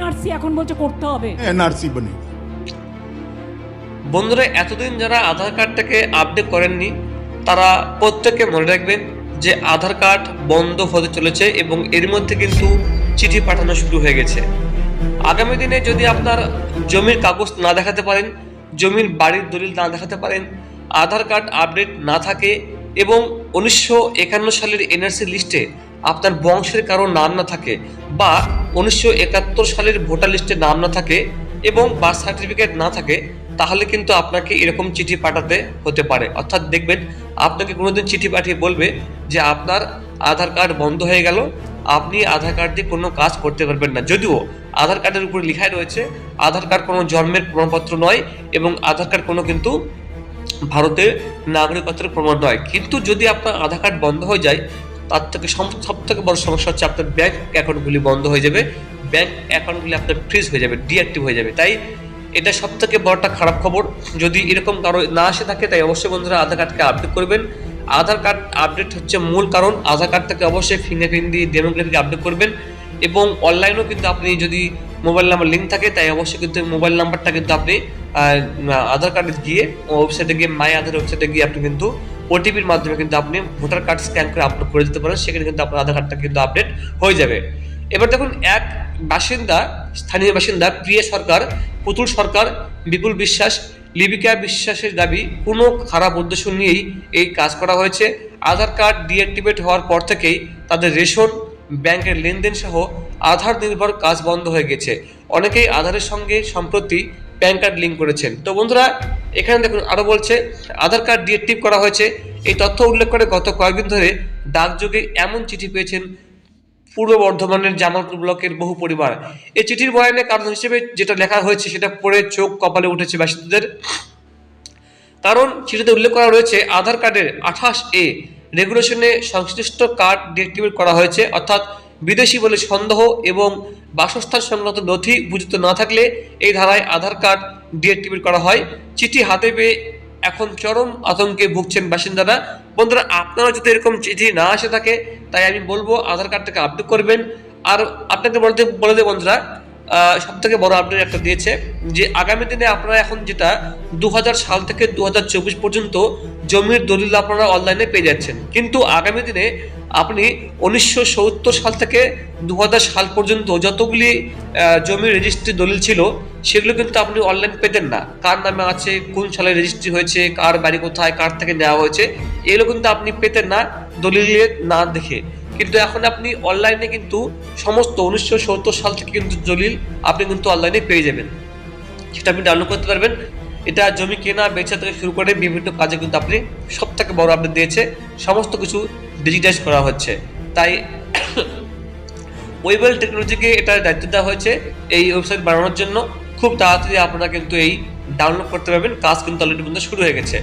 NRC এখন বলছে করতে হবে। এনআরসি বনে। বন্ধুরা এতদিন যারা আধার কার্ডটাকে আপডেট করেননি তারা প্রত্যেককে মনে রাখবেন যে আধার কার্ড বন্ধ হতে চলেছে এবং এর মধ্যে কিন্তু চিঠি পাঠানো শুরু হয়ে গেছে। আগামী দিনে যদি আপনার জমির কাগজ না দেখাতে পারেন জমির বাড়ির দলিল না দেখাতে পারেন আধার কার্ড আপডেট না থাকে এবং উনিশশো একান্ন সালের এনআরসি লিস্টে আপনার বংশের কারও নাম না থাকে বা উনিশশো একাত্তর সালের ভোটার লিস্টে নাম না থাকে এবং বার্থ সার্টিফিকেট না থাকে, তাহলে কিন্তু আপনাকে এরকম চিঠি পাঠাতে হতে পারে। অর্থাৎ দেখবেন, আপনাকে কোনোদিন চিঠি পাঠিয়ে বলবে যে আপনার আধার কার্ড বন্ধ হয়ে গেল, আপনি আধার কার্ড দিয়ে কোনো কাজ করতে পারবেন না। যদিও আধার কার্ডের উপরে লেখাই রয়েছে, আধার কার্ড কোনো জন্মের প্রমাণপত্র নয় এবং আধার কার্ড কোনো কিন্তু ভারতের নাগরিকত্বের প্রমাণ নয়। কিন্তু যদি আপনার আধার কার্ড বন্ধ হয়ে যায় তার থেকে সব থেকে বড় সমস্যা হচ্ছে আপনার ব্যাংক অ্যাকাউন্টগুলি বন্ধ হয়ে যাবে। ব্যাংক অ্যাকাউন্টগুলি আপনার ফ্রিজ হয়ে যাবে ডিঅ্যাক্টিভ হয়ে যাবে। তাই এটা সব থেকে বড়টা খারাপ খবর। যদি এরকম কারও না আসে থাকে, তাই অবশ্যই বন্ধুরা আধার কার্ডকে আপডেট করবেন। আধার কার্ড আপডেট হচ্ছে মূল কারণ। আধার কার্ডটাকে অবশ্যই ফিঙ্গারপ্রিন্ট দিয়ে ডেমোগ্রাফিকে আপডেট করবেন। এবং অনলাইনেও কিন্তু আপনি যদি মোবাইল নাম্বার লিঙ্ক থাকে, তাই অবশ্যই কিন্তু মোবাইল নাম্বারটা কিন্তু আপনি আধার কার্ডে গিয়ে ওয়েবসাইটে গিয়ে মাই আধার ওয়েবসাইটে গিয়ে আপনি কিন্তু ওটিপির মাধ্যমে কিন্তু আপনি ভোটার কার্ড স্ক্যান করে আপলোড করে দিতে পারেন, সেখানে কিন্তু আপনার আধার কার্ডটা কিন্তু আপডেট হয়ে যাবে। এবার দেখুন, এক বাসিন্দা, স্থানীয় বাসিন্দা প্রিয় সরকার, পুতুল সরকার, বিপুল বিশ্বাস লিপিকা বিশ্বাসের দাবি, কোনো খারাপ উদ্দেশ্য নিয়েই এই কাজ করা হয়েছে। আধার কার্ড ডিঅ্যাক্টিভেট হওয়ার পর থেকেই তাদের রেশন, ব্যাংকের লেনদেন সহ আধার নির্ভর কাজ বন্ধ হয়ে গেছে। অনেকেই আধারের সঙ্গে সম্প্রতি প্যান কার্ড লিঙ্ক করেছেন। তো বন্ধুরা, এখানে দেখুন আরও বলছে, আধার কার্ড ডিএক্টিভ করা হয়েছে। এই তথ্য উল্লেখ করে গত কয়েকদিন ধরে ডাকযোগে এমন চিঠি পেয়েছেন পূর্ব বর্ধমানের জামালপুর ব্লকের বহু পরিবার। এই চিঠির বয়ানে কারণ হিসেবে যেটা লেখা হয়েছে, সেটা পড়ে চোখ কপালে উঠেছে বাসিন্দাদের কারণ চিঠিতে উল্লেখ করা রয়েছে, আধার কার্ডের আঠাশ এ রেগুলেশনে সংশ্লিষ্ট কার্ড ডিএক্টিভেট করা হয়েছে, অর্থাৎ বিদেশি বলে সন্দেহ এবং বাসস্থান সংক্রান্ত নথি বুঝতে না থাকলে এই ধারায় আধার কার্ড ডিএক্টিভেট করা হয়। চিঠি হাতে পেয়ে এখন চরম আতঙ্কে ভুগছেন বাসিন্দারা। বন্ধুরা, আপনারা যদি এরকম চিঠি না আসে থাকে, তাই আমি বলব, আধার কার্ডটাকে আপডেট করবেন। আর আপনাকে বলতে বলে দেব বন্ধুরা সব থেকে বড় আপডেট একটা দিয়েছে যে আগামী দিনে আপনারা এখন যেটা দু হাজার সাল থেকে দু হাজার চব্বিশ পর্যন্ত জমির দলিল আপনারা অনলাইনে পেয়ে যাচ্ছেন। কিন্তু আগামী দিনে আপনি উনিশশো সত্তর সাল থেকে দু হাজার সাল পর্যন্ত যতগুলি জমির রেজিস্ট্রি দলিল ছিল, সেগুলো কিন্তু আপনি অনলাইন পেতেন না। কার নামে আছে, কোন সালে রেজিস্ট্রি হয়েছে, কার বাড়ি কোথায়, কার থেকে নেওয়া হয়েছে, এগুলো কিন্তু আপনি পেতেন না দলিলে না দেখে। কিন্তু এখন আপনি অনলাইনে কিন্তু সমস্ত উনিশশো সত্তর সাল থেকে কিন্তু দলিল আপনি কিন্তু অনলাইনে পেয়ে যাবেন। সেটা আপনি ডাউনলোড করতে পারবেন। এটা জমি কেনা, বেচা থেকে শুরু করে বিভিন্ন কাজে কিন্তু আপনি সব থেকে বড় আপডেট দিয়েছে। সমস্ত কিছু ডিজিটাইজ করা হচ্ছে। তাই ওয়েবেল টেকনোলজিকে এটা দায়িত্ব দেওয়া হয়েছে এই ওয়েবসাইট বানানোর জন্য। খুব তাড়াতাড়ি আপনারা কিন্তু এই ডাউনলোড করতে পারবেন। কাজ কিন্তু অলরেডি পর্যন্ত শুরু হয়ে গেছে।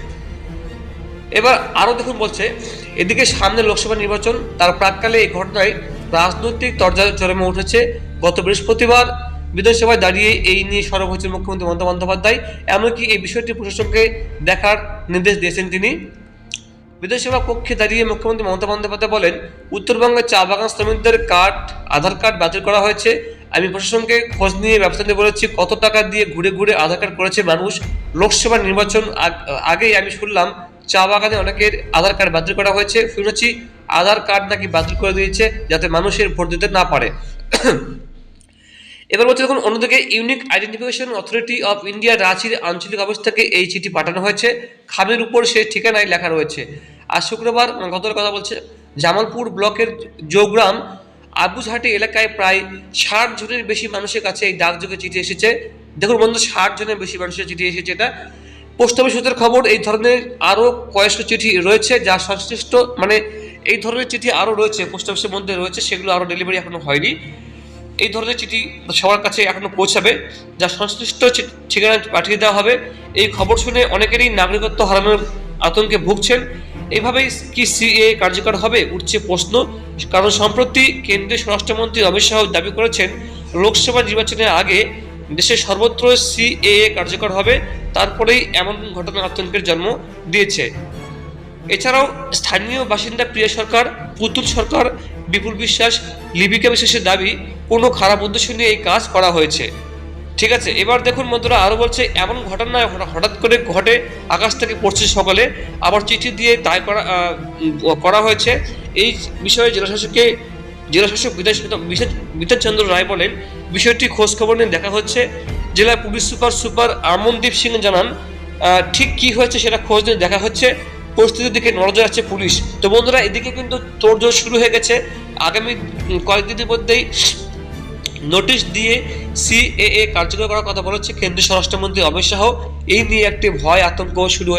এবার আরও দেখুন বলছে, এদিকে সামনে লোকসভা নির্বাচন, তার প্রাককালে এই ঘটনায় রাজনৈতিক তরজা চরমে উঠেছে। গত বৃহস্পতিবার বিধানসভায় দাঁড়িয়ে এই নিয়ে সরব হয়েছেন মুখ্যমন্ত্রী মমতা বন্দ্যোপাধ্যায়, এমনকি এই বিষয়টি প্রশাসনকে দেখার নির্দেশ দিয়েছেন তিনি। বিধানসভা কক্ষে দাঁড়িয়ে মুখ্যমন্ত্রী মমতা বন্দ্যোপাধ্যায় বলেন, উত্তরবঙ্গের চা বাগান শ্রমিকদের কার্ড, আধার কার্ড বাতিল করা হয়েছে। আমি প্রশাসনকে খোঁজ নিয়ে ব্যবস্থা নিতে বলেছি, কত টাকা দিয়ে ঘুরে ঘুরে আধার কার্ড করেছে মানুষ। লোকসভা নির্বাচন আগ- আগেই আমি শুনলাম চা বাগানে অনেকের আধার কার্ড বাতিল করা হয়েছে। শুনেছি আধার কার্ড নাকি বাতিল করে দিয়েছে যাতে মানুষের ভোট দিতে না পারে। এবার বলছে দেখুন, অন্যদিকে unique identification authority of India রাঁচির আঞ্চলিক অফিস থেকে এই চিঠি পাঠানো হয়েছে। খামের উপর সে ঠিকানায় লেখা রয়েছে। আর শুক্রবার গতর কথা বলছে, জামালপুর ব্লকের জোগ্রাম, আবুঝাটি এলাকায় প্রায় ষাট জনের বেশি মানুষের কাছে এই ডাকযোগে চিঠি এসেছে। দেখুন বন্ধু, ষাট জনের বেশি মানুষের চিঠি এসেছে এটা। পোস্ট অফিস সূত্রের খবর, এই ধরনের আরও কয়েকশো চিঠি রয়েছে, যা সংশ্লিষ্ট মানে এই ধরনের চিঠি আরও রয়েছে, পোস্ট অফিসের মধ্যে রয়েছে, সেগুলো আরও ডেলিভারি এখনও হয়নি। এই ধরনের চিঠি সবার কাছে এখনও পৌঁছাবে, যা সংশ্লিষ্ট ঠিকানায় পাঠিয়ে দেওয়া হবে। এই খবর শুনে অনেকেরই নাগরিকত্ব হারানোর আতঙ্কে ভুগছেন। এইভাবেই কি সিএ কার্যকর হবে, উঠছে প্রশ্ন। কারণ সম্প্রতি কেন্দ্রীয় স্বরাষ্ট্রমন্ত্রী অমিত শাহ দাবি করেছেন, লোকসভা নির্বাচনের আগে দেশের সর্বত্র সিএএ কার্যকর হবে। তারপরেই এমন ঘটনা আতঙ্কের জন্ম দিয়েছে। এছাড়াও স্থানীয় বাসিন্দা প্রিয় সরকার, পুতুল সরকার, বিপুল বিশ্বাস লিপিকা বিশ্বাসের দাবি, কোনো খারাপ উদ্দেশ্য নিয়ে এই কাজ করা হয়েছে। ঠিক আছে, এবার দেখুন বন্ধুরা আরও বলছে, এমন ঘটনা হঠাৎ- করে ঘটে আকাশ থেকে পড়ছে সকলে, আবার চিঠি দিয়ে দায় করা করা হয়েছে। এই বিষয়ে জেলাশাসককে জেলাশাসক বিধান বিধান চন্দ্র রায় বলেন, বিষয়টি খোঁজখবর নিয়ে দেখা হচ্ছে। জেলা police super super Amandeep Singh জানান ঠিক কি হয়েছে সেটা খোঁজ নিয়ে দেখা হচ্ছে। পরিস্থিতির দিকে নজর আছে পুলিশ। তো বন্ধুরা, এদিকে কিন্তু তোড়জোড় শুরু হয়ে গেছে। আগামী কয়েকদিনের মধ্যেই নোটিশ দিয়ে সিএএ কার্যকর করার কথা বলেছে কেন্দ্রীয় স্বরাষ্ট্রমন্ত্রী অমিত শাহ, এই নিয়ে একটি ভয় আতঙ্ক শুরু